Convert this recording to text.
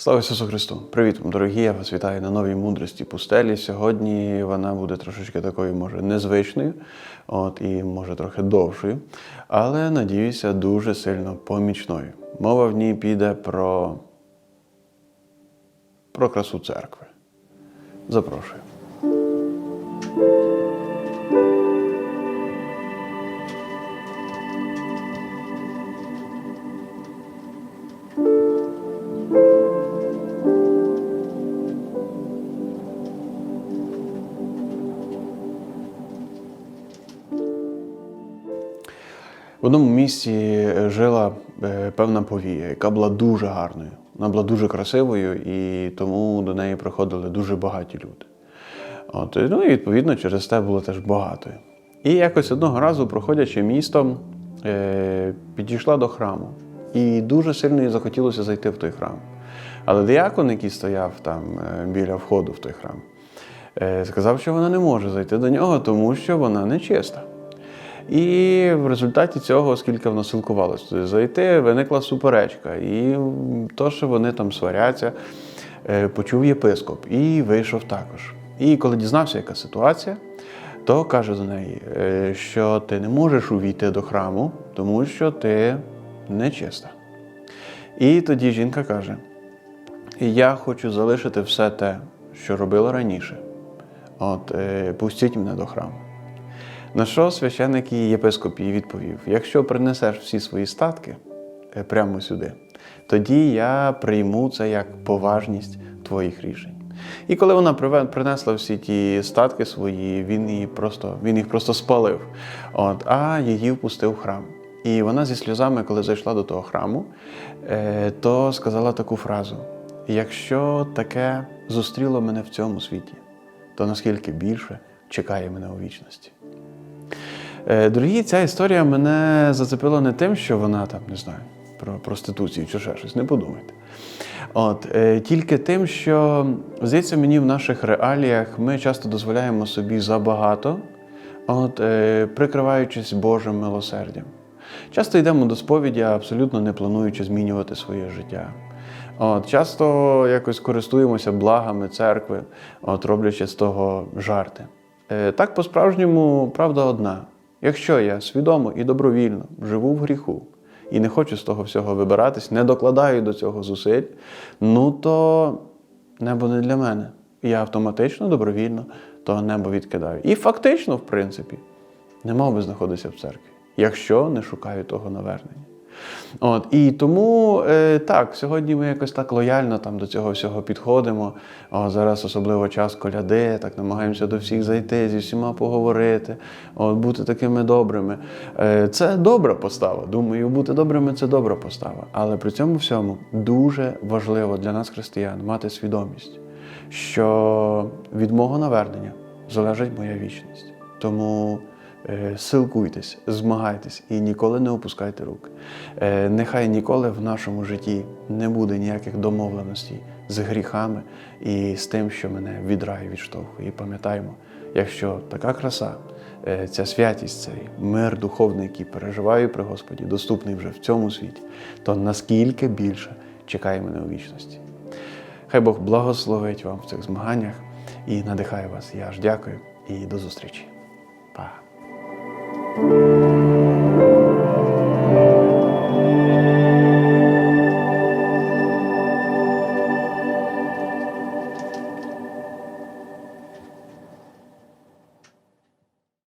Слава Ісусу Христу! Привіт, дорогі! Я вас вітаю на новій мудрості пустелі. Сьогодні вона буде трошечки такою, може, незвичною, от, і може трохи довшою, але надіюся, дуже сильно помічною. Мова в ній піде про, про красу церкви. Запрошую. В одному місці е, жила е, певна повія, яка була дуже гарною. Вона була дуже красивою, і тому до неї приходили дуже багаті люди. От, ну і відповідно через те було теж багатою. І якось одного разу, проходячи містом, е, підійшла до храму. І дуже сильно їй захотілося зайти в той храм. Але диякон, який стояв там біля входу в той храм, сказав, що вона не може зайти до нього, тому що вона нечиста. І в результаті цього, оскільки вона силкувалася туди зайти, виникла суперечка. І то, що вони там сваряться, е, почув єпископ і вийшов також. І коли дізнався, яка ситуація, то каже до неї, е, що ти не можеш увійти до храму, тому що ти нечиста. І тоді жінка каже: Я хочу залишити все те, що робила раніше. От, е, пустіть мене до храму. На що священник і єпископ їй відповів: якщо принесеш всі свої статки е, прямо сюди, тоді я прийму це як поважність твоїх рішень. І коли вона принесла всі ті статки свої, він її просто, він їх просто спалив, От, а її впустив в храм. І вона зі сльозами, коли зайшла до того храму, е, то сказала таку фразу: якщо таке зустріло мене в цьому світі, то наскільки більше чекає мене у вічності. Е, Дорогі, ця історія мене зацепила не тим, що вона там, не знаю, про проституцію чи ще щось, не подумайте. От, е, тільки тим, що, здається, мені в наших реаліях ми часто дозволяємо собі забагато, от, е, прикриваючись Божим милосердям. Часто йдемо до сповіді, абсолютно не плануючи змінювати своє життя. От, часто якось користуємося благами церкви, от, роблячи з того жарти. Е, Так, по-справжньому, правда одна. Якщо я свідомо і добровільно живу в гріху і не хочу з того всього вибиратись, не докладаю до цього зусиль, ну то небо не для мене. Я автоматично, добровільно то небо відкидаю. І фактично, в принципі, не мав би знаходитися в церкві, якщо не шукаю того навернення. От, і тому е, так, сьогодні ми якось так лояльно там до цього всього підходимо. О, зараз особливо час коляди, так намагаємося до всіх зайти, зі всіма поговорити, от, бути такими добрими. Е, це добра постава. Думаю, бути добрими це добра постава. Але при цьому всьому дуже важливо для нас, християн, мати свідомість, що від мого навернення залежить моя вічність. Тому силкуйтесь, змагайтесь і ніколи не опускайте рук. Е, Нехай ніколи в нашому житті не буде ніяких домовленостей з гріхами і з тим, що мене від раю відштовхує. І пам'ятаймо, якщо така краса, е, ця святість, цей мир духовний, який переживаю при Господі, доступний вже в цьому світі, то наскільки більше чекає мене у вічності. Хай Бог благословить вам в цих змаганнях і надихає вас. Я ж дякую і до зустрічі. Па. Thank you.